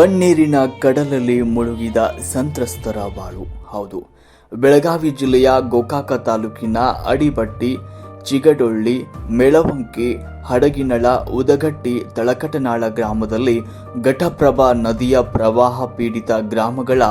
ಕಣ್ಣೀರಿನ ಕಡಲಲ್ಲಿ ಮುಳುಗಿದ ಸಂತ್ರಸ್ತರ ಬಾಳು. ಹೌದು, ಬೆಳಗಾವಿ ಜಿಲ್ಲೆಯ ಗೋಕಾಕ ತಾಲೂಕಿನ ಅಡಿಬಟ್ಟಿ, ಚಿಗಡೊಳ್ಳಿ, ಮೆಳವಂಕಿ, ಹಡಗಿನಳ, ಉದಗಟ್ಟಿ, ತಳಕಟನಾಳ ಗ್ರಾಮದಲ್ಲಿ ಘಟಪ್ರಭಾ ನದಿಯ ಪ್ರವಾಹ ಪೀಡಿತ ಗ್ರಾಮಗಳ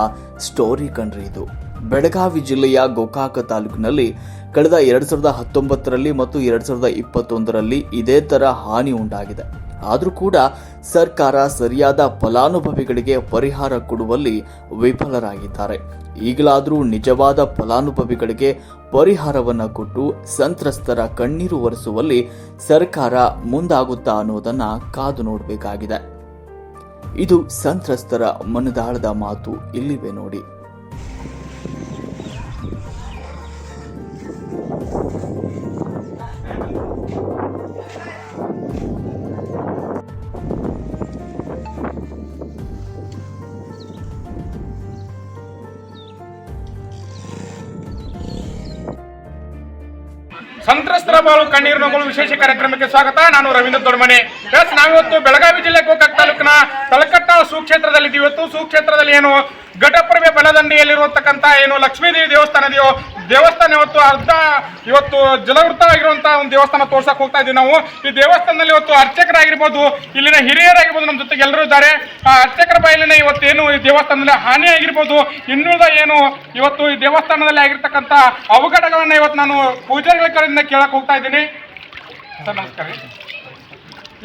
ಸ್ಟೋರಿ ಕಣ್ರಿ ಇದು. ಬೆಳಗಾವಿ ಜಿಲ್ಲೆಯ ಗೋಕಾಕ ತಾಲೂಕಿನಲ್ಲಿ ಕಳೆದ ಎರಡ್ ಸಾವಿರದ ಹತ್ತೊಂಬತ್ತರಲ್ಲಿ ಮತ್ತು ಎರಡ್ ಸಾವಿರದ ಇಪ್ಪತ್ತೊಂದರಲ್ಲಿ ಇದೇ ತರ ಹಾನಿ ಉಂಟಾಗಿದೆ. ಆದರೂ ಕೂಡ ಸರ್ಕಾರ ಸರಿಯಾದ ಫಲಾನುಭವಿಗಳಿಗೆ ಪರಿಹಾರ ಕೊಡುವಲ್ಲಿ ವಿಫಲರಾಗಿದ್ದಾರೆ. ಈಗಲಾದರೂ ನಿಜವಾದ ಫಲಾನುಭವಿಗಳಿಗೆ ಪರಿಹಾರವನ್ನು ಕೊಟ್ಟು ಸಂತ್ರಸ್ತರ ಕಣ್ಣೀರು ಒರೆಸುವಲ್ಲಿ ಸರ್ಕಾರ ಮುಂದಾಗುತ್ತಾ ಅನ್ನೋದನ್ನು ಕಾದು ನೋಡಬೇಕಾಗಿದೆ. ಇದು ಸಂತ್ರಸ್ತರ ಮನದಾಳದ ಮಾತು. ಇಲ್ಲಿವೆ ನೋಡಿ. ಸಂತ್ರಸ್ತರ ಬಾಳು ಕಣ್ಣೀರು ನಗಲು ವಿಶೇಷ ಕಾರ್ಯಕ್ರಮಕ್ಕೆ ಸ್ವಾಗತ ನಾನು ರವೀಂದ್ರ ದೊಡ್ಮನೆ ಎಸ್ ನಾವಿವತ್ತು ಬೆಳಗಾವಿ ಜಿಲ್ಲೆ ಗೋಕಾಕ್ ತಾಲೂಕಿನ ತಲಕಟ್ಟ ಸುಕ್ಷೇತ್ರದಲ್ಲಿ. ಇವತ್ತು ಸುಕ್ಷೇತ್ರದಲ್ಲಿ ಏನು ಘಟಪ್ರಭೆ ಬಲದಂಡಿಯಲ್ಲಿರುವಂತಕ್ಕಂಥ ಏನು ಲಕ್ಷ್ಮೀದೇವಿ ದೇವಸ್ಥಾನ ಇದೆಯೋ ದೇವಸ್ಥಾನ ಇವತ್ತು ಅರ್ಧ, ಇವತ್ತು ಜಲವೃತವಾಗಿರುವಂತಹ ಒಂದು ದೇವಸ್ಥಾನ ತೋರ್ಸಕ್ ಹೋಗ್ತಾ ಇದ್ದೀವಿ ನಾವು. ಈ ದೇವಸ್ಥಾನದಲ್ಲಿ ಇವತ್ತು ಅರ್ಚಕರಾಗಿರ್ಬೋದು, ಇಲ್ಲಿನ ಹಿರಿಯರಾಗಿರ್ಬೋದು, ನಮ್ಮ ಜೊತೆಗೆ ಎಲ್ಲರೂ ಇದ್ದಾರೆ. ಆ ಅರ್ಚಕರ ಇವತ್ತು ಏನು ಈ ದೇವಸ್ಥಾನದಲ್ಲಿ ಹಾನಿ ಆಗಿರ್ಬೋದು ಇನ್ನುಳಿದ ಏನು ಇವತ್ತು ಈ ದೇವಸ್ಥಾನದಲ್ಲಿ ಆಗಿರ್ತಕ್ಕಂಥ ಅವಘಡಗಳನ್ನ ಇವತ್ತು ನಾನು ಪೂಜಾರಿಗಳ ಕಡೆಯಿಂದ ಕೇಳಕ್ ಹೋಗ್ತಾ ಇದ್ದೀನಿ. ಸರ್, ನಮಸ್ಕಾರ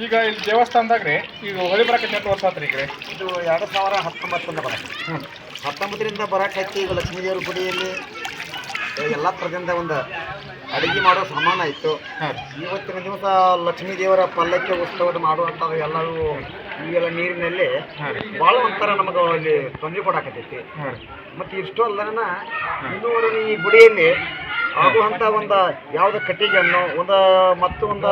ಈಗ ಇಲ್ಲಿ ದೇವಸ್ಥಾನದಾಗ ರೀ ಈಗ ಹೊಳಿ ಬರಕ್ಕೆ ಎಂಟು ವರ್ಷ ಆತ್ರಿ ಈಗ ಇದು ಎರಡು ಸಾವಿರ ಹತ್ತೊಂಬತ್ತರಿಂದ ಬರಕ್ಕೆ. ಹ್ಞೂ ಹತ್ತೊಂಬತ್ತರಿಂದ ಬರಕ್ಕೆ ಈಗ ಲಕ್ಷ್ಮೀದೇವ್ರ ಗುಡಿಯಲ್ಲಿ ಎಲ್ಲ ಥರದಿಂದ ಒಂದು ಅಡುಗೆ ಮಾಡೋ ಸಾಮಾನ ಇತ್ತು. ಇವತ್ತಿನ ದಿವಸ ಲಕ್ಷ್ಮೀ ದೇವರ ಪಲ್ಲಕ್ಕಿ ಉತ್ಸವ ಮಾಡುವಂಥದ್ದು ಎಲ್ಲವೂ ಈಗೆಲ್ಲ ನೀರಿನಲ್ಲಿ ಭಾಳ ಒಂಥರ ನಮಗೆ ಅಲ್ಲಿ ತೊಂದರೆ ಕೊಡಾಕತ್ತೈತಿ. ಮತ್ತು ಇಷ್ಟು ಅಲ್ಲನ ಇನ್ನೂರು ಈ ಗುಡಿಯಲ್ಲಿ ಆಗುವಂಥ ಒಂದು ಯಾವುದೋ ಕಟ್ಟಿಗೆ ಹಣ್ಣು ಒಂದು ಮತ್ತು ಒಂದು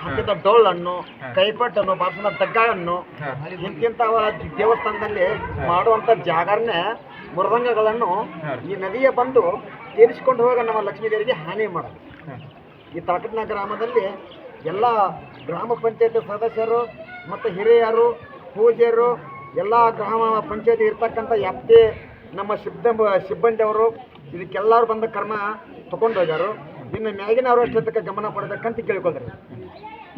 ಹಂತದ ಕೈಪಟ್ ಕೈಪಟ್ಟನ್ನು ಬಾಸನ ದಗ್ಗ ಹಣ್ಣು ಇಂತಿಂತ ದೇವಸ್ಥಾನದಲ್ಲಿ ಮಾಡುವಂಥ ಜಾಗರಣೆ ಮೃದಂಗಗಳನ್ನು ಈ ನದಿಯ ಬಂದು ತೀರಿಸಿಕೊಂಡು ಹೋಗ ನಮ್ಮ ಲಕ್ಷ್ಮೀದೇವಿಗೆ ಹಾನಿ ಮಾಡೋದು ಈ ತಳಕಟ್ನ ಗ್ರಾಮದಲ್ಲಿ ಎಲ್ಲ ಗ್ರಾಮ ಪಂಚಾಯತ್ ಸದಸ್ಯರು ಮತ್ತು ಹಿರಿಯರು ಪೂಜ್ಯರು ಎಲ್ಲ ಗ್ರಾಮ ಪಂಚಾಯತಿ ಇರ್ತಕ್ಕಂಥ ವ್ಯಾಪ್ತಿ ನಮ್ಮ ಸಿಬ್ಬಂದಿ ಸಿಬ್ಬಂದಿಯವರು ಇದಕ್ಕೆಲ್ಲರೂ ಬಂದ ಕರ್ಮ ತಗೊಂಡು ಹೋಗ್ಯಾರು ಇನ್ನು ಮ್ಯಾಗಿನವರು ಅಷ್ಟೊತ್ತಕ್ಕೆ ಗಮನ ಕೊಡಬೇಕಂತ ಕೇಳ್ಕೊಳ್ತಾರೆ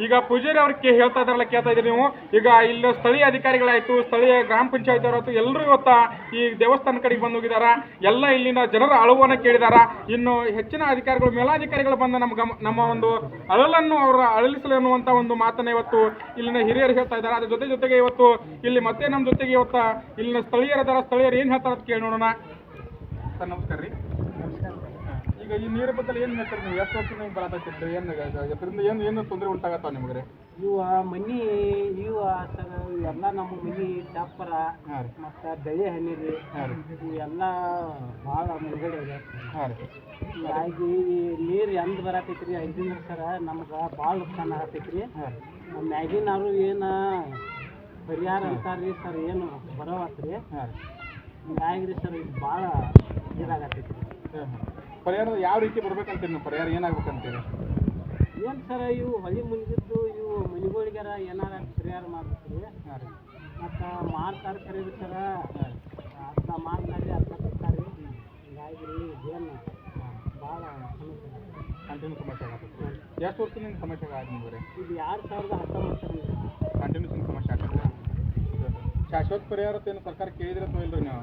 ಈಗ ಪೂಜಾರಿ ಅವ್ರಿಗೆ ಹೇಳ್ತಾ ಇದ್ದಾರಲ್ಲ, ಕೇಳ್ತಾ ಇದ್ದೀರಿ ನೀವು. ಈಗ ಇಲ್ಲಿ ಸ್ಥಳೀಯ ಅಧಿಕಾರಿಗಳಾಯ್ತು, ಸ್ಥಳೀಯ ಗ್ರಾಮ ಪಂಚಾಯತ್ ಅವರಾಯ್ತು ಎಲ್ಲರೂ ಇವತ್ತು ಈ ದೇವಸ್ಥಾನ ಕಡೆಗೆ ಬಂದು ಹೋಗಿದಾರ. ಎಲ್ಲ ಇಲ್ಲಿನ ಜನರ ಅಳುವನ್ನ ಕೇಳಿದಾರ. ಇನ್ನು ಹೆಚ್ಚಿನ ಅಧಿಕಾರಿಗಳು, ಮೇಲಾಧಿಕಾರಿಗಳು ಬಂದ ನಮ್ಮ ನಮ್ಮ ಒಂದು ಅಳಲನ್ನು ಅವರ ಅಳಲಿಸಲು ಅನ್ನುವಂತ ಒಂದು ಮಾತನ್ನ ಇವತ್ತು ಇಲ್ಲಿನ ಹಿರಿಯರು ಹೇಳ್ತಾ ಇದ್ದಾರೆ. ಅದ್ರ ಜೊತೆ ಜೊತೆಗೆ ಇವತ್ತು ಇಲ್ಲಿ ಮತ್ತೆ ನಮ್ಮ ಜೊತೆಗೆ ಇವತ್ತು ಇಲ್ಲಿನ ಸ್ಥಳೀಯರದಾರ ಸ್ಥಳೀಯರು ಏನು ಹೇಳ್ತಾರ ಕೇಳಿ ನೋಡೋಣ. ಸರ್, ನಮಸ್ಕಾರ ರೀ. ಈಗ ಈ ನೀರು ಬದಲು ಏನು ಹೇಳ್ತಾರೆ ನೀವು? ಎಷ್ಟು ವರ್ಷದಿಂದ ಹಿಂಗೆ ಬರತ್ತಿತ್ತು ಏನು ಇದರಿಂದ ಏನು ಏನು ತೊಂದರೆ ಉಂಟಾಗತ್ತ ನಿಮ್ಗೆ ರೀ? ಇವ ಮನಿ ಇವ ಸರ ಇವೆಲ್ಲ ನಮ್ಮ ಮನಿ ಚಾಪರ ಹಾಂ ರೀ. ಮತ್ತು ಬೆಳೆ ಹಣ್ಣಿರಿ ಹಾಂ ರೀ. ಇವೆಲ್ಲ ಭಾಳ ಮುಳುಗಡೆ ಇದೆ. ಹಾಂ ರೀ. ಹೀಗಾಗಿ ನೀರು ಎಂದು ಬರತೈತಿ ರೀ ಐದಿಂದ ಸರ ನಮ್ಗೆ ಭಾಳ ನುಕ್ಸಾನ ಆಗತೈತ್ರಿ. ಹಾಂ ರೀ. ಮ್ಯಾಗಿನವರು ಏನು ಪರಿಹಾರ ಅಂತಾರ್ರಿ ಸರ್ ಏನು ಬರೋವತ್ರಿ ರೀ. ಹಿಂಗಾಗಿ ರೀ ಸರ್ ಇದು ಭಾಳ ಇದಾಗತೈತ್ರಿ. ಹಾಂ ಹಾಂ. ಪರಿಹಾರ ಯಾವ ರೀತಿ ಬರ್ಬೇಕಂತೀರಿ ನೀವು? ಪರಿಹಾರ ಏನಾಗ್ಬೇಕಂತೀರಿ? ಏನು ಸರ ಇವು ಹೊಳಿ ಮುಂದಿದ್ದು ಇವು ಮನಿಗಳಿಗಾರ ಏನಾರ ಪರಿಹಾರ ಮಾಡ್ಬೇಕ್ರಿ? ಹಾಂ ರೀ. ಮತ್ತು ಮಾರ್ತಾರೆ ಖರೀದಿ ಸರ ಅರ್ಧ ಮಾರ್ತಾರೆ ಅರ್ಧ ಕೊಡ್ತಾರೆ. ಹಿಂಗಾಗಿ ಏನು ಭಾಳ. ಕಂಟಿನ್ಯೂ ಸಮಸ್ಯೆ ಆಗತ್ತೆ. ಎಷ್ಟು ವರ್ಷದಿಂದ ಸಮಸ್ಯೆ ಆಗ ನಿಮ್ಗೆ ಇದು ಎರಡು ಸಾವಿರದ ಹತ್ತೊಂಬತ್ತರಲ್ಲಿ ಕಂಟಿನ್ಯೂಸ್ ಸಮಸ್ಯೆ ಆಗತ್ತೆ ಶಾಶ್ವತ ಪರಿಹಾರ ಏನು ಸರ್ಕಾರ ಕೇಳಿದ್ರೆ ಅಥವಾ ರೀ ನೀವು?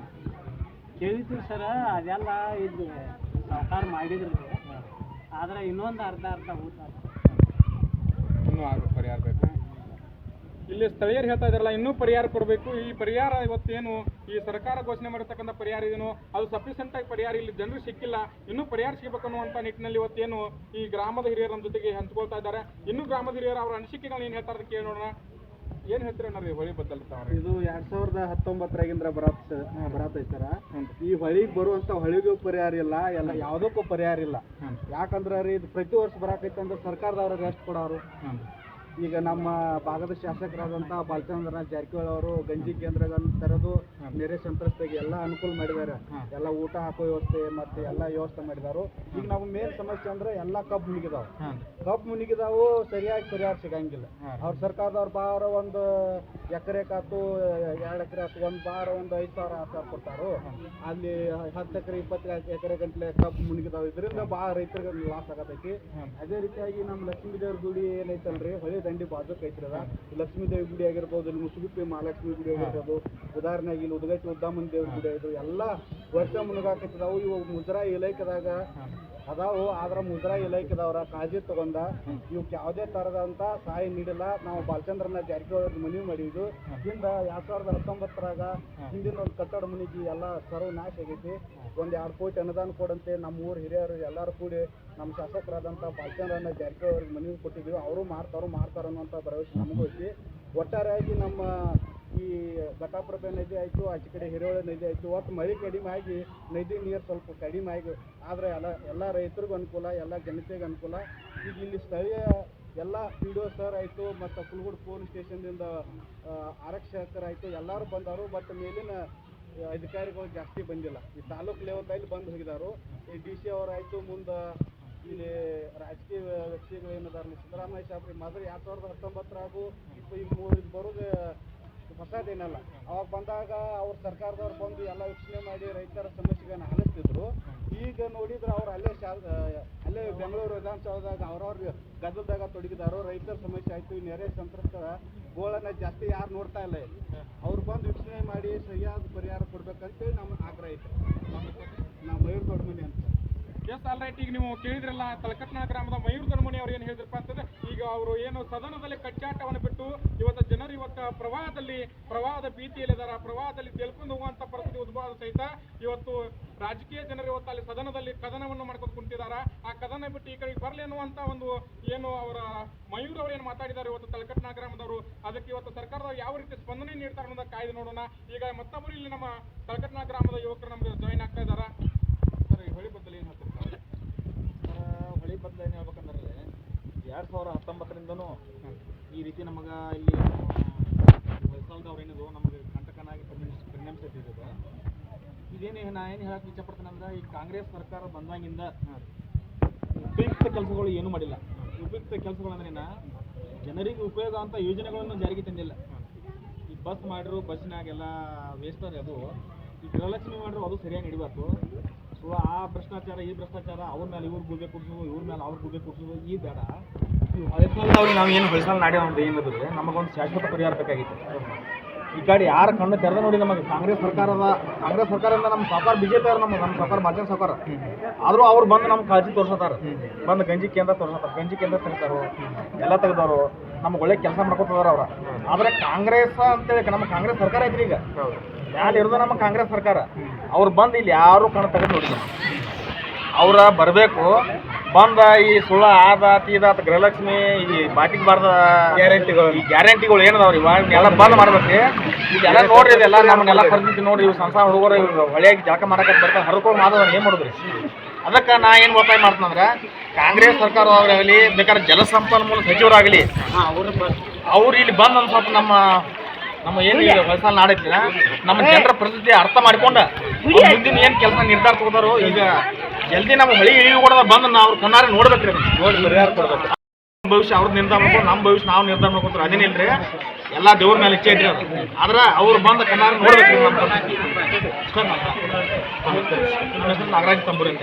ಕೇಳಿದ್ವಿ ಸರ ಅದೆಲ್ಲ ಇದು ಸರ್ಕಾರ ಮಾಡಿದ್ರು ಆದ್ರೆ ಇನ್ನೊಂದು ಅರ್ಧ ಅರ್ಧ ಊಟ ಇನ್ನೂ ಆಗ್ಬೇಕು ಪರಿಹಾರ ಬೇಕು. ಇಲ್ಲಿ ಸ್ಥಳೀಯರು ಹೇಳ್ತಾ ಇದಾರಲ್ಲ ಇನ್ನೂ ಪರಿಹಾರ ಕೊಡಬೇಕು. ಈ ಪರಿಹಾರ ಇವತ್ತೇನು ಈ ಸರ್ಕಾರ ಘೋಷಣೆ ಮಾಡಿರ್ತಕ್ಕಂಥ ಪರಿಹಾರ ಇದೇನು? ಅದು ಸಫಿಷಿಯೆಂಟ್ ಆಗಿ ಪರಿಹಾರ ಇಲ್ಲಿ ಜನರು ಸಿಕ್ಕಿಲ್ಲ. ಇನ್ನೂ ಪರಿಹಾರ ಸಿಗಬೇಕು ಅನ್ನುವಂಥ ನಿಟ್ಟಿನಲ್ಲಿ ಇವತ್ತೇನು ಈ ಗ್ರಾಮದ ಹಿರಿಯರ ನಮ್ಮ ಜೊತೆಗೆ ಹಂಚ್ಕೊಳ್ತಾ ಇದ್ದಾರೆ. ಇನ್ನೂ ಗ್ರಾಮದ ಹಿರಿಯರು ಅವರ ಅನಿಸಿಕೆಗಳನ್ನ ಏನು ಹೇಳ್ತಾರೆ ಕೇಳೋಣ ಕೇಳಿ ನೋಡೋಣ. ಏನು ಹೇಳ್ತೀರಿ ಅನ್ನೋದು ಹೊಳಿ ಬದಲ್ತಾವ್ರಿ ಇದು ಎರಡ್ ಸಾವಿರದ ಹತ್ತೊಂಬತ್ತರಾಗಿಂದ ಬರತ್ ಬರತ್ ಸರ ಈ ಹೊಳಿಗೆ ಬರುವಂತ ಹೊಳಿಗೂ ಪರಿಹಾರ ಇಲ್ಲ ಎಲ್ಲ ಯಾವುದಕ್ಕೂ ಪರಿಹಾರ ಇಲ್ಲ. ಯಾಕಂದ್ರ ರೀ ಇದು ಪ್ರತಿ ವರ್ಷ ಬರಾಕೈತೆ ಅಂದ್ರೆ ಸರ್ಕಾರದವ್ರಿಗೆ ಎಷ್ಟು ಕೊಡೋರು ಈಗ ನಮ್ಮ ಭಾಗದ ಶಾಸಕರಾದಂಥ ಬಾಲಚಂದ್ರ ಜಾರಕಿಹೊಳಿ ಅವರು ಗಂಜಿ ಕೇಂದ್ರಗಳನ್ನು ತೆರೆದು ನೆರೆ ಸಂತ್ರಸ್ತರಿಗೆ ಎಲ್ಲ ಅನುಕೂಲ ಮಾಡಿದ್ದಾರೆ. ಎಲ್ಲ ಊಟ ಹಾಕೋ ವ್ಯವಸ್ಥೆ ಮತ್ತೆ ಎಲ್ಲ ವ್ಯವಸ್ಥೆ ಮಾಡಿದಾರು. ಈಗ ನಮ್ಮ ಮೇನ್ ಸಮಸ್ಯೆ ಅಂದ್ರೆ ಎಲ್ಲ ಕಬ್ಬು ಮುನಿಗಿದಾವ ಕಬ್ಬು ಮುನಿಗಿದಾವು ಸರಿಯಾಗಿ ಪರಿಹಾರ ಸಿಗಂಗಿಲ್ಲ. ಅವ್ರ ಸರ್ಕಾರದವ್ರು ಬಾರ ಒಂದು ಎಕರೆ ಆತು ಎರಡು ಎಕರೆ ಆತು ಒಂದು ಬಾರ, ಒಂದು ಐದು ಸಾವಿರ ಆರು ಸಾವಿರ ಕೊಡ್ತಾರು. ಅಲ್ಲಿ ಹತ್ತು ಎಕರೆ, ಇಪ್ಪತ್ತು ಎಕರೆ ಗಂಟ್ಲೆ ಕಬ್ಬು ಮುನಿಗಿದಾವ ಇದರಿಂದ ಭಾಳ ರೈತರಿಗೆ ಲಾಸ್ ಆಗತೈತಿ. ಅದೇ ರೀತಿಯಾಗಿ ನಮ್ಮ ಲಕ್ಷ್ಮೀ ದೇವ್ರ ಗುಡಿ ಏನೈತಲ್ರಿ? ಹೊಳೆ ದಂಡಿ ಐತ್ರಿ ಅದ. ಲಕ್ಷ್ಮೀ ದೇವಿ ಗುಡಿ ಆಗಿರ್ಬೋದು, ಇಲ್ಲಿ ಮುಸುಗುಪ್ಪಿ ಮಹಾಲಕ್ಷ್ಮಿ ಗುಡಿ ಆಗಿರ್ಬೋದು, ಉದಾಹರಣೆಗೆ ಇಲ್ಲಿ ಉದಗಟ್ಟಿ ಉದ್ದಾಮನ್ ದೇವ್ರ ಗುಡಿ ಆಗಿರ್ಬೋದು, ಎಲ್ಲ ವರ್ಷ ಮುಳುಗಾಕೈತಿದಾವು ಇವು ಮುದ್ರಾ ಇಲಾಖೆದಾಗ ಅದಾವು. ಆದ್ರೆ ಮುದ್ರಾ ಇಲಾಖೆದವ್ರ ಕಾಳಜಿ ತಗೊಂಡ ಇವಕ್ಕೆ ಯಾವುದೇ ತರದಂತ ಸಹಾಯ ನೀಡಿಲ್ಲ. ನಾವು ಬಾಲಚಂದ್ರನ ಜಾರಕಿಹೊಳಿ ಮನವಿ ಮಾಡಿದ್ದು ಹಿಂದ ಎರಡ್ ಸಾವಿರದ ಹತ್ತೊಂಬತ್ತರಾಗ ಹಿಂದಿನ ಒಂದು ಕಟ್ಟಡ ಮನಿಗೆ ಎಲ್ಲ ಸರ್ವ ನಾಶ ಆಗೈತಿ. ಒಂದು ಎರಡು ಕೋಟಿ ಅನುದಾನ ಕೊಡಂತೆ ನಮ್ಮ ಊರು ಹಿರಿಯರು ಎಲ್ಲರೂ ಕೂಡಿ ನಮ್ಮ ಶಾಸಕರಾದಂಥ ಬಾಲಚಂದ್ರನ ಜಾರಕಿಹೊಳಿ ಮನವಿ ಕೊಟ್ಟಿದ್ವಿ. ಅವರು ಮಾಡ್ತಾರೋ ಮಾಡ್ತಾರೋ ಅನ್ನೋಂಥ ಭರವಸೆ ನಮಗೂ ಐತಿ. ಒಟ್ಟಾರೆಯಾಗಿ ನಮ್ಮ ಈ ಘಟಪ್ರಭೆ ನದಿ ಆಯಿತು, ಆಚೆ ಕಡೆ ಹಿರೋಳೆ ನದಿ ಆಯಿತು, ಒಟ್ಟು ಮಳೆ ಕಡಿಮೆ ಆಗಿ ನದಿ ನೀರು ಸ್ವಲ್ಪ ಕಡಿಮೆ ಆಗಿ, ಆದರೆ ಎಲ್ಲ ಎಲ್ಲ ರೈತರಿಗೂ ಅನುಕೂಲ, ಎಲ್ಲ ಜನತೆಗೆ ಅನುಕೂಲ. ಈಗ ಇಲ್ಲಿ ಸ್ಥಳೀಯ ಎಲ್ಲ ಪಿ ಡಿ ಒ ಸರ್ ಆಯಿತು, ಮತ್ತು ಕುಲ್ಗುಡ್ ಪೊಲೀಸ್ ಸ್ಟೇಷನ್ದಿಂದ ಆರಕ್ಷಕರಾಯಿತು, ಎಲ್ಲರೂ ಬಂದರು, ಬಟ್ ಮೇಲಿನ ಅಧಿಕಾರಿಗಳು ಜಾಸ್ತಿ ಬಂದಿಲ್ಲ. ಈ ತಾಲೂಕು ಲೆವೆಲ್ದಲ್ಲಿ ಬಂದು ಹೋಗಿದಾರು. ಈ ಡಿ ಸಿ ಅವರಾಯಿತು ಮುಂದೆ ಇಲ್ಲಿ ರಾಜಕೀಯ ವ್ಯಕ್ತಿಗಳು ಏನಿದ್ದಾರೆ ಸಿದ್ದರಾಮಯ್ಯ ಸಾಹೇಬ್ರಿ ಮೊದಲು ಎರಡು ಸಾವಿರದ ಹತ್ತೊಂಬತ್ತರಾಗೂ ಈಗ ಮೂರು ಬರೋದು ಹೊಸದೇನಲ್ಲ ಅವಾಗ ಬಂದಾಗ ಅವ್ರ ಸರ್ಕಾರದವ್ರು ಬಂದು ಎಲ್ಲ ವೀಕ್ಷಣೆ ಮಾಡಿ ರೈತರ ಸಮಸ್ಯೆಗಳನ್ನ ಆಲಿಸ್ತಿದ್ರು ಈಗ ನೋಡಿದ್ರೆ ಅವ್ರು ಅಲ್ಲೇ ಶಾ ಅಲ್ಲೇ ಬೆಂಗಳೂರು ವಿಧಾನಸೌಧದಾಗ ಅವ್ರವ್ರ ಗದ್ದಲದಾಗ ತೊಡಗಿದಾರು, ರೈತರ ಸಮಸ್ಯೆ ಆಯಿತು ನೆರೆ ಸಂತ್ರಸ್ತರ ಗೋಳನ್ನ ಜಾಸ್ತಿ ಯಾರು ನೋಡ್ತಾ ಇಲ್ಲ. ಅವ್ರು ಬಂದು ವೀಕ್ಷಣೆ ಮಾಡಿ ಸರಿಯಾದ ಪರಿಹಾರ ಕೊಡ್ಬೇಕಂತೇಳಿ ನಮ್ಮ ಆಗ್ರಹ ಐತೆ. ನಾವು ಮಯೂರ್ ದೊಡ್ಡಮನಿ ಅಂತ. ಎಸ್ ಆಲ್ ರೈಟ್ ಈಗ ನೀವು ಕೇಳಿದ್ರಲ್ಲ ತಲಕಟ್ನಾ ಗ್ರಾಮದ ಮಯೂರ್ ದೊಡ್ಮನಿ ಅವ್ರು ಏನು ಹೇಳಿದ್ರಪ್ಪ ಅಂತಂದ್ರೆ, ಈಗ ಅವರು ಏನು ಸದನದಲ್ಲಿ ಕಚ್ಚಾಟವನ್ನು ಬಿಟ್ಟು ಇವತ್ತು ಜನರು ಇವತ್ತು ಪ್ರವಾಹದಲ್ಲಿ, ಪ್ರವಾಹದ ಭೀತಿಯಲ್ಲಿದ್ದಾರೆ ಪ್ರವಾಹದಲ್ಲಿ ತೆಲ್ಕೊಂಡು ಹೋಗುವಂತ ಪರಿಸ್ಥಿತಿ ಉದ್ಭವ ಸಹಿತ ಇವತ್ತು ರಾಜಕೀಯ ಜನರು ಇವತ್ತು ಅಲ್ಲಿ ಸದನದಲ್ಲಿ ಕದನವನ್ನು ಮಾಡ್ಕೊಂಡು ಕುಂತಿದಾರ. ಆ ಕದನ ಬಿಟ್ಟು ಈ ಕಡೆಗೆ ಬರಲಿ ಅನ್ನುವಂತ ಒಂದು ಏನು ಅವರ ಮಯೂರ್ ಅವರು ಏನು ಮಾತಾಡಿದ್ದಾರೆ ಇವತ್ತು ತಲಕಟ್ನಾ ಗ್ರಾಮದವರು, ಅದಕ್ಕೆ ಇವತ್ತು ಸರ್ಕಾರದ ಯಾವ ರೀತಿ ಸ್ಪಂದನೆ ನೀಡ್ತಾರೆ ಅನ್ನೋದನ್ನ ಕಾಯ್ದು ನೋಡೋಣ. ಈಗ ಮತ್ತೊಬ್ಬರು ಇಲ್ಲಿ ನಮ್ಮ ತಲಕಟ್ನಾ ಗ್ರಾಮದ ಯುವಕರು ನಮ್ಗೆ ಜಾಯಿನ್ ಆಗ್ತಾ ಇದ್ದಾರೆ ಸರ್ ಈ ಹೊಳಿ ಬದಲು ಏನು ಹೇಳ್ತಾರೆ ಬದಲಾವಣೆ ಹೇಳ್ಬೇಕಂದ್ರೆ ಎರಡು ಸಾವಿರ ಹತ್ತೊಂಬತ್ತರಿಂದನೂ ಈ ರೀತಿ ನಮಗೆ ಇಲ್ಲಿ ಹೊಯ್ಸಳದವ್ರು ಏನಿದು ನಮಗೆ ಕಂಟಕನಾಗಿ ಪರಿಣಾಮ ಪರಿಣಮಿಸಿದ್ದು ಇದೇನು ನಾ ಏನು ಹೇಳಕ್ಕೆ ಇಷ್ಟಪಡ್ತೇನೆ ಅಂದ್ರೆ ಈ ಕಾಂಗ್ರೆಸ್ ಸರ್ಕಾರ ಬಂದಾಗಿಂದ ಉಪಯುಕ್ತ ಕೆಲಸಗಳು ಏನೂ ಮಾಡಿಲ್ಲ. ಉಪಯುಕ್ತ ಕೆಲಸಗಳು ಅಂದ್ರೇನ ಜನರಿಗೆ ಉಪಯೋಗ ಅಂತ ಯೋಜನೆಗಳನ್ನು ಜಾರಿಗೆ ತಂದಿಲ್ಲ. ಈ ಬಸ್ ಮಾಡಿರು ಬಸ್ನಾಗೆಲ್ಲ ವೇಸ್ಟ್ ಅದು ಈ ಗೃಹಲಕ್ಷ್ಮಿ ಮಾಡಿರು ಅದು ಸರಿಯಾಗಿ ನಡಿಬಾರ್ದು. ಸೊ ಆ ಭ್ರಷ್ಟಾಚಾರ, ಈ ಭ್ರಷ್ಟಾಚಾರ, ಅವ್ರ ಮೇಲೆ ಇವ್ರು ಗುಬೆ ಕೊಡ್ಸೋದು, ಇವ್ರ ಮೇಲೆ ಅವ್ರ ಗುಬೆ ಕೊಡ್ಸೋದು, ಈ ಬೇಡ. ಹೊಯ್ಸಳದವ್ರಿಗೆ ನಾವು ಏನು ಹೊಯ್ಸಳ ನಾಡಿ ಅಂತ ಏನಂದ್ರೆ ನಮಗೊಂದು ಶಾಶ್ವತ ಪರಿಹಾರ ಬೇಕಾಗಿತ್ತು. ಈ ಕಡೆ ಯಾರ ಕಣ್ಣು ತೆರೆದ ನೋಡಿ ನಮಗೆ ಕಾಂಗ್ರೆಸ್ ಸರ್ಕಾರದ, ಕಾಂಗ್ರೆಸ್ ಸರ್ಕಾರದಿಂದ ನಮ್ಮ ಸಾಕಾರ ಬಿಜೆಪಿ ಅವ್ರು ನಮ್ಮ ನಮ್ಮ ಸಾಕಾರ ಬಾಜನ್ ಸಾಕಾರ. ಆದರೂ ಅವ್ರು ಬಂದು ನಮ್ಮ ಕಾಳಜಿ ತೋರ್ಸತಾರ. ಬಂದು ಗಂಜಿ ಕೇಂದ್ರ ತೋರ್ಸತಾರ, ಗಂಜಿ ಕೇಂದ್ರ ತೆಗಿತಾರೋ ಎಲ್ಲ ತೆಗ್ದವರು ನಮ್ಗೆ ಒಳ್ಳೆ ಕೆಲಸ ಮಾಡ್ಕೊತದಾರ ಅವ್ರ. ಆದ್ರೆ ಕಾಂಗ್ರೆಸ್ ಅಂತೇಳಿ ನಮ್ಮ ಕಾಂಗ್ರೆಸ್ ಸರ್ಕಾರ ಐತ್ರಿ ಈಗ. ಯಾರು ಇರೋದು ನಮ್ಮ ಕಾಂಗ್ರೆಸ್ ಸರ್ಕಾರ. ಅವ್ರು ಬಂದು ಇಲ್ಲಿ ಯಾರು ಕಣ ತೆಗೆದು ನೋಡಿಲ್ಲ. ಅವ್ರ ಬರಬೇಕು. ಬಂದ ಈ ಸುಳ್ಳ ಆದ ತೀದ ಗೃಹಲಕ್ಷ್ಮಿ ಈ ಬಾಟಿಗೆ ಬಾರ್ದ ಗ್ಯಾರಂಟಿಗಳು. ಈ ಗ್ಯಾರಂಟಿಗಳು ಏನದಾವ್ರಿ? ಇವಾಗ ಎಲ್ಲ ಬಂದ್ ಮಾಡ್ಬೇಕು. ಇದೆಲ್ಲ ನೋಡ್ರಿ ಇದೆಲ್ಲ ನಮ್ಮನ್ನೆಲ್ಲ ಪರಿಸ್ಥಿತಿ ನೋಡ್ರಿ ಇವು ಸಂಸಾರ ಹುಡುಗರು ಇವ್ರು ಹೊಳೆಯಾಗಿ ಜಳಕ ಮಾಡಕ್ಕೆ ಬರ್ತಾರೆ. ಹರ್ಕೊಂಡು ಮಾಡೋದ್ರ ಏನು ಮಾಡಿದ್ರಿ? ಅದಕ್ಕೆ ನಾ ಏನು ಒತ್ತಾಯ ಮಾಡ್ತಂದ್ರೆ ಕಾಂಗ್ರೆಸ್ ಸರ್ಕಾರದವರಾಗಲಿ ಬೇಕಾದ್ರೆ ಜಲಸಂಪನ್ಮೂಲ ಸಚಿವರಾಗಲಿ ಅವ್ರು ಇಲ್ಲಿ ಬಂದು ಒಂದು ಸ್ವಲ್ಪ ನಮ್ಮ ನಮ್ಮ ಏನು ಹೊಸ ನಾಡೈತಿನ? ನಮ್ಮ ಜನರ ಪರಿಸ್ಥಿತಿ ಅರ್ಥ ಮಾಡ್ಕೊಂಡು ಮುಂದಿನ ಏನು ಕೆಲಸ ನಿರ್ಧಾರ ತಗೋತಾರೋ ಈಗ ಜಲ್ದಿ ನಮ್ಮ ಹಳಿ ಇಳಿವು ಕೂಡ ಬಂದು ನಾವು ಅವ್ರು ಕಣ್ಣಾರೆ ನೋಡ್ಬೇಕ್ರಿ. ನೋಡಿ ಪರಿಹಾರ ಕೊಡ್ಬೇಕು. ಭವಿಷ್ಯ ಅವ್ರದ್ದು ನಿರ್ಧಾರ ಮಾಡ್ಕೊಂಡು ನಮ್ಮ ಭವಿಷ್ಯ ನಾವು ನಿರ್ಧಾರ ಮಾಡ್ಕೊಂತಾರೆ ಅದೇನಿಲ್ರಿ? ಎಲ್ಲ ದೇವ್ರ ಮೇಲೆ ಇಚ್ಛೆ ಐತ್ರಿ ಅದು. ಆದ್ರೆ ಅವ್ರು ಬಂದ ಕನ್ನಡ ನೋಡ್ಬೇಕು ನಮ್ಮ ನಾಗರಾಜ್ ತಂಬೂರಿ ಅಂತ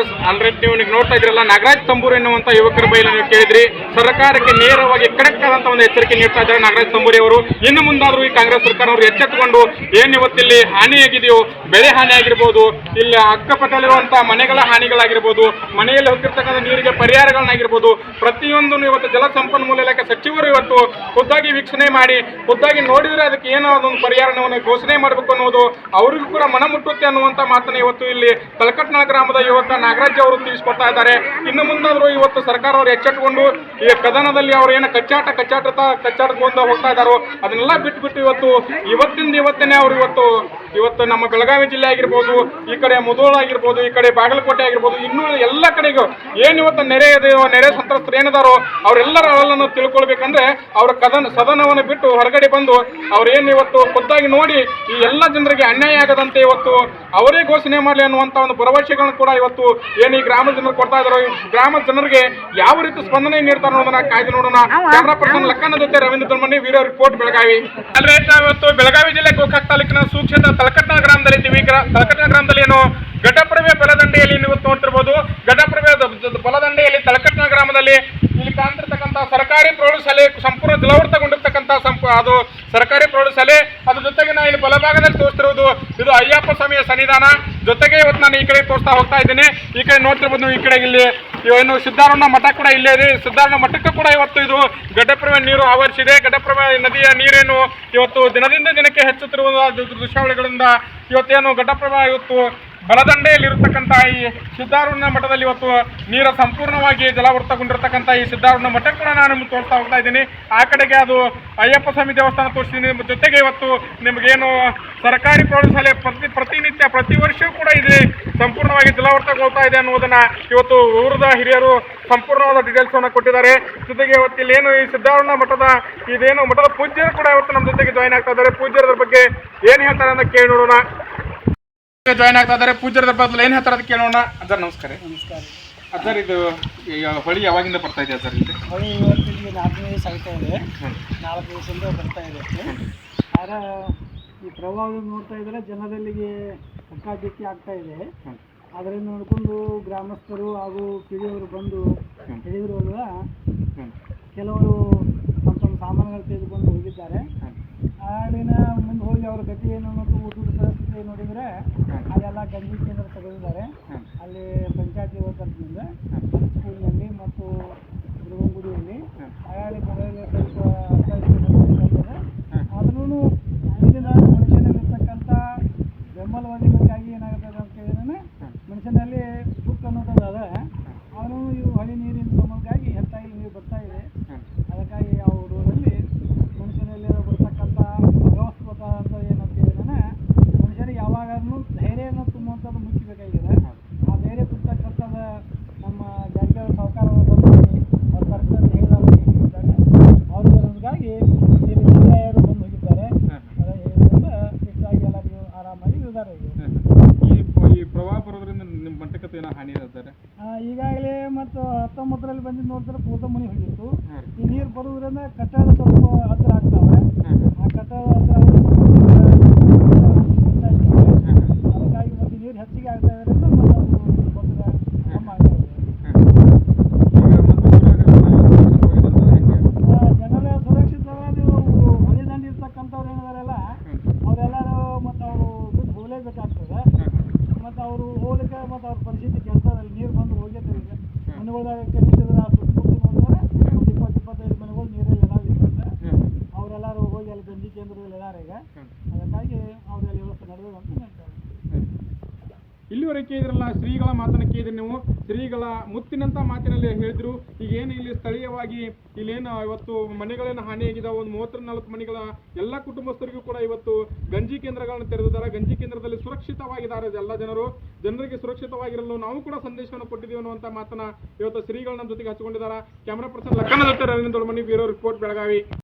ಎಸ್ ಆಲ್ರೆಡಿ ನೀವು ನೋಡ್ತಾ ಇದ್ರಲ್ಲ ನಾಗರಾಜ್ ತಂಬೂರಿ ಎನ್ನುವಂತ ಯುವಕರ ಬೈಲ ನೀವು ಕೇಳಿದ್ರಿ. ಸರ್ಕಾರಕ್ಕೆ ನೇರವಾಗಿ ಕರೆಕ್ಟ್ ಆದಂತ ಒಂದು ಎಚ್ಚರಿಕೆ ನೀಡ್ತಾ ಇದ್ದಾರೆ ನಾಗರಾಜ್ ತಂಬೂರಿ ಅವರು. ಇನ್ನು ಮುಂದಾದ್ರೂ ಈ ಕಾಂಗ್ರೆಸ್ ಸರ್ಕಾರ ಅವರು ಎಚ್ಚೆತ್ತುಕೊಂಡು ಏನ್ ಇವತ್ತಿಲ್ಲಿ ಹಾನಿಯಾಗಿದೆಯೋ ಬೆಳೆ ಹಾನಿ ಆಗಿರ್ಬೋದು, ಇಲ್ಲಿ ಅಕ್ಕಪಕ್ಕದಲ್ಲಿರುವಂತಹ ಮನೆಗಳ ಹಾನಿಗಳಾಗಿರ್ಬೋದು, ಮನೆಯಲ್ಲಿ ಹೋಗಿರ್ತಕ್ಕಂಥ ನೀರಿಗೆ ಪರಿಹಾರಗಳನ್ನಾಗಿರ್ಬೋದು ಪ್ರತಿಯೊಂದು ಇವತ್ತು ಜಲ ಸಂಪನ್ಮೂಲ ಇಲಾಖೆ ಸಚಿವರು ಇವತ್ತು ಖುದ್ದಾಗಿ ವೀಕ್ಷಣೆ ಮಾಡಿ, ಖುದ್ದಾಗಿ ನೋಡಿದ್ರೆ ಅದಕ್ಕೆ ಏನೋ ಅದೊಂದು ಪರಿಹಾರವನ್ನು ಘೋಷಣೆ ಮಾಡಬೇಕು ಅನ್ನೋದು, ಅವರಿಗೂ ಕೂಡ ಮನ ಮುಟ್ಟುತ್ತೆ ಅನ್ನುವಂತ ಮಾತನ್ನ ಇವತ್ತು ಇಲ್ಲಿ ತಲಕಟ್ನ ಗ್ರಾಮದ ಯುವಕ ನಾಗರಾಜ್ ಅವರು ತಿಳಿಸ್ಕೊಡ್ತಾ ಇದ್ದಾರೆ. ಇನ್ನು ಮುಂದಾದರೂ ಇವತ್ತು ಸರ್ಕಾರ ಅವರು ಎಚ್ಚೆಟ್ಟುಕೊಂಡು ಈ ಕದನದಲ್ಲಿ ಅವರು ಏನು ಕಚ್ಚಾಟ ಕಚ್ಚಾಟ ಕಚ್ಚಾಟಗೊಂಡು ಹೋಗ್ತಾ ಇದ್ದಾರೋ, ಅದನ್ನೆಲ್ಲ ಬಿಟ್ಬಿಟ್ಟು ಇವತ್ತು, ಇವತ್ತಿಂದ ಇವತ್ತೇನೆ ಅವರು ಇವತ್ತು ಇವತ್ತು ನಮ್ಮ ಬೆಳಗಾವಿ ಜಿಲ್ಲೆ ಆಗಿರ್ಬೋದು, ಈ ಕಡೆ ಮುಧೋಳ ಆಗಿರ್ಬೋದು, ಈ ಕಡೆ ಬಾಗಲಕೋಟೆ ಆಗಿರ್ಬೋದು, ಇನ್ನೂ ಎಲ್ಲ ಕಡೆಗೂ ಏನು ಇವತ್ತು ನೆರೆ ಇದೆಯೋ, ನೆರೆ ಸಂತ್ರಸ್ತರು ಏನಿದಾರೋ, ಅವರೆಲ್ಲರ ಅಳಲನ್ನು ತಿಳ್ಕೊಳ್ಬೇಕಂದ್ರೆ ಅವರ ಕದನ, ಸದನವನ್ನು ಬಿಟ್ಟು ಹೊರಗಡೆ ಬಂದು ಅವ್ರೇನು ಇವತ್ತು ಖುದ್ದಾಗಿ ನೋಡಿ ಈ ಎಲ್ಲ ಜನರಿಗೆ ಅನ್ಯಾಯ ಆಗದಂತೆ ಇವತ್ತು ಅವರೇ ಘೋಷಣೆ ಮಾಡಲಿ ಅನ್ನುವಂತ ಒಂದು ಭರವಸೆಗಳನ್ನು ಕೂಡ ಇವತ್ತು ಏನು ಈ ಗ್ರಾಮದ ಜನರು ಕೊಡ್ತಾ ಇದಾರೋ? ಗ್ರಾಮ ಗ್ರಾಮದ ಜನರಿಗೆ ಯಾವ ರೀತಿ ಸ್ಪಂದನೆ ನೀಡ್ತಾರೆ ನೋಡೋಣ ಕಾಯ್ದೆ ನೋಡೋಣ? ಕ್ಯಾಮ್ರಾ ಪರ್ಸನ್ ಲಕ್ಕನ ಜೊತೆ ರವೀಂದ್ರ ದೊಲ್ಮನಿ ವೀರ ರಿಪೋರ್ಟ್ ಬೆಳಗಾವಿ. ಅಲ್ಲೇ ಇವತ್ತು ಬೆಳಗಾವಿ ಜಿಲ್ಲೆ ಗೋಕಾಕ್ ತಾಲೂಕಿನ ಸೂಕ್ಷ್ಮ ತಲಕಟ್ಟ ಗ್ರಾಮದಲ್ಲಿ ಇದ್ದೀವಿ ತಲಕಟ್ಟ ಗ್ರಾಮದಲ್ಲಿ ಏನು ಘಟಪ್ರಭೆ ಬಲದಂಡೆಯಲ್ಲಿ ನೀವು ನೋಡ್ತಿರ್ಬೋದು. ಘಟಪ್ರಭೆ ದ- ಬಲದಂಡೆಯಲ್ಲಿ ತಲಕಟ್ಟ ಗ್ರಾಮದಲ್ಲಿ ಇಲ್ಲಿ ಕಾಣ್ತಿರ್ತಕ್ಕಂಥ ಸರ್ಕಾರಿ ಪ್ರೌಢಶಾಲೆ ಸಂಪೂರ್ಣ ಜಲವೃತಗೊಂಡಿರ್ತಕ್ಕಂಥ ಸಂಪ ಅದು ಸರ್ಕಾರಿ ಪ್ರೌಢಶಾಲೆ. ಅದ್ರ ಜೊತೆಗೆ ನಾವು ಇಲ್ಲಿ ಬಲಭಾಗದಲ್ಲಿ ತೋರಿಸ್ತಿರೋದು ಇದು ಅಯ್ಯಪ್ಪ ಸ್ವಾಮಿಯ ಸನ್ನಿಧಾನ. ಜೊತೆಗೆ ಇವತ್ತು ನಾನು ಈ ಕಡೆ ತೋರಿಸ್ತಾ ಹೋಗ್ತಾ ಇದ್ದೀನಿ. ಈ ಕಡೆ ನೋಡ್ತಿರ್ಬೋದು ಈ ಕಡೆ ಇಲ್ಲಿ ಏನು ಸಿದ್ದಾರೂಢ ಮಠ ಕೂಡ ಇಲ್ಲೇ ಇದೆ. ಸಿದ್ಧಾರಣ ಮಠಕ್ಕೆ ಕೂಡ ಇವತ್ತು ಇದು ಘಟಪ್ರಭೆ ನೀರು ಆವರಿಸಿದೆ. ಘಟಪ್ರಭೆ ನದಿಯ ನೀರೇನು ಇವತ್ತು ದಿನದಿಂದ ದಿನಕ್ಕೆ ಹೆಚ್ಚುತ್ತಿರುವ ದೃಶ್ಯಾವಳಿಗಳಿಂದ ಇವತ್ತೇನು ಘಟಪ್ರಭೆ ಇವತ್ತು ಬಲದಂಡೆಯಲ್ಲಿರತಕ್ಕಂಥ ಈ ಸಿದ್ಧಾರೂಢ ಮಠದಲ್ಲಿ ಇವತ್ತು ನೀರ ಸಂಪೂರ್ಣವಾಗಿ ಜಲಾವೃತಗೊಂಡಿರ್ತಕ್ಕಂಥ ಈ ಸಿದ್ಧಾರೂಢ ಮಠ ಕೂಡ ನಾನು ನಿಮ್ಗೆ ತೋರಿಸ್ತಾ ಹೋಗ್ತಾ ಇದ್ದೀನಿ. ಆ ಕಡೆಗೆ ಅದು ಅಯ್ಯಪ್ಪ ಸ್ವಾಮಿ ದೇವಸ್ಥಾನ ತೋರಿಸ್ತೀನಿ. ಜೊತೆಗೆ ಇವತ್ತು ನಿಮಗೇನು ಸರ್ಕಾರಿ ಪ್ರೌಢಶಾಲೆ ಪ್ರತಿ ಪ್ರತಿನಿತ್ಯ ಪ್ರತಿ ವರ್ಷವೂ ಕೂಡ ಇಲ್ಲಿ ಸಂಪೂರ್ಣವಾಗಿ ಜಲಾವೃತಗೊಳ್ತಾ ಇದೆ ಅನ್ನೋದನ್ನ ಇವತ್ತು ಊರದ ಹಿರಿಯರು ಸಂಪೂರ್ಣವಾದ ಡೀಟೇಲ್ಸ್ ಅನ್ನು ಕೊಟ್ಟಿದ್ದಾರೆ. ಜೊತೆಗೆ ಇವತ್ತು ಇಲ್ಲಿ ಏನು ಈ ಸಿದ್ಧಾರೂಢ ಮಠದ ಇದೇನು ಮಠದ ಪೂಜ್ಯರು ಕೂಡ ಇವತ್ತು ನಮ್ಮ ಜೊತೆಗೆ ಜಾಯ್ನ್ ಆಗ್ತಾ ಇದ್ದಾರೆ. ಪೂಜ್ಯರ ಬಗ್ಗೆ ಏನು ಹೇಳ್ತಾರೆ ಅಂತ ಕೇಳಿ ನೋಡೋಣ. ಜಾಯ್ನ್ ಆಗ್ತಾ ಇದ್ದಾರೆ ಪೂಜಾರದ ಬದಲು ಏನು ಹೇಳ್ತಾರೆ ಅದಕ್ಕೆ ಕೇಳೋಣ. ಅದರ ನಮಸ್ಕಾರ. ನಮಸ್ಕಾರ. ಅದರ್ ಇದು ಹೊಳಿ ಯಾವಾಗಿಂದ ಬರ್ತಾ ಇದೆ ಸರ್ ಇಲ್ಲಿ? ಹೊಳಿ ಇವತ್ತಿಗೆ ನಾಲ್ಕನೇ ದಿವಸ ಆಗ್ತಾ ಇದೆ. ನಾಲ್ಕು ದಿವಸದಿಂದ ಬರ್ತಾ ಇದೆ ಆದ್ರೆ ಈ ಪ್ರವಾಹ ನೋಡ್ತಾ ಇದ್ರೆ ಜನರಲ್ಲಿಗೆ ಹಕ್ಕಾಬಿಕ್ಕಿ ಆಗ್ತಾ ಇದೆ. ಅದರಿಂದ ನೋಡಿಕೊಂಡು ಗ್ರಾಮಸ್ಥರು ಹಾಗೂ ಕಿಡಿಯವರು ಬಂದು ಹಿಡಿದ್ರು ಕೆಲವರು ತಮ್ಮ ತಮ್ಮ ಸಾಮಾನುಗಳು ತೆಗೆದುಕೊಂಡು ಹೋಗಿದ್ದಾರೆ. ಆಡಿನ ಮುಂದೆ ಹೋಗಿ ಅವ್ರ ಗತಿ ಏನು ಅನ್ನೋದು ಊಟದ ಪರಿಸ್ಥಿತಿ ನೋಡಿದರೆ ಅಲ್ಲೆಲ್ಲ ಗಂಜಿ ಕೇಂದ್ರ ತೆಗೆದಿದ್ದಾರೆ ಅಲ್ಲಿ ಪಂಚಾಯತಿ ತರಫಿನಿಂದ ಸ್ಕೂಲ್ನಲ್ಲಿ ಮತ್ತು ಗುಡಿಯಲ್ಲಿ ಆಯಾಳಿ ಮನೆಯಲ್ಲಿ ಸ್ವಲ್ಪ ಬರುವುದರಿಂದ ಇಲ್ಲಿವರೆಗೆ ಕೇಳಿದ್ರಲ್ಲ, ಶ್ರೀಗಳ ಮಾತನ್ನ ಕೇಳಿದ್ರಿ ನೀವು. ಶ್ರೀಗಳ ಮುತ್ತಿನಂತ ಮಾತಿನಲ್ಲಿ ಹೇಳಿದ್ರು. ಈಗ ಏನು ಇಲ್ಲಿ ಸ್ಥಳೀಯವಾಗಿ ಇಲ್ಲೇನು, ಇವತ್ತು ಮನೆಗಳೇನು ಹಾನಿಯಾಗಿದ್ದಾವೆ ಒಂದು ಮೂವತ್ತರ ನಾಲ್ಕು ಮನೆಗಳ ಎಲ್ಲ ಕುಟುಂಬಸ್ಥರಿಗೂ ಕೂಡ ಇವತ್ತು ಗಂಜಿ ಕೇಂದ್ರಗಳನ್ನು ತೆರೆದಿದ್ದಾರೆ. ಗಂಜಿ ಕೇಂದ್ರದಲ್ಲಿ ಸುರಕ್ಷಿತವಾಗಿದ್ದಾರೆ ಎಲ್ಲ ಜನರು. ಜನರಿಗೆ ಸುರಕ್ಷಿತವಾಗಿರಲು ನಾವು ಕೂಡ ಸಂದೇಶವನ್ನು ಕೊಟ್ಟಿದ್ದೀವಿ ಅನ್ನುವಂಥ ಮಾತನ್ನ ಇವತ್ತು ಶ್ರೀಗಳು ನಮ್ಮ ಜೊತೆಗೆ ಹಚ್ಚಿಕೊಂಡಿದ್ದಾರೆ ಕ್ಯಾಮರಾ ಪರ್ಸನ್ ಲಕ್ಕನ ಜೊತೆ ರವೀಂದ್ರ ಬ್ಯೂರೋ ರಿಪೋರ್ಟ್ ಬೆಳಗಾವಿ.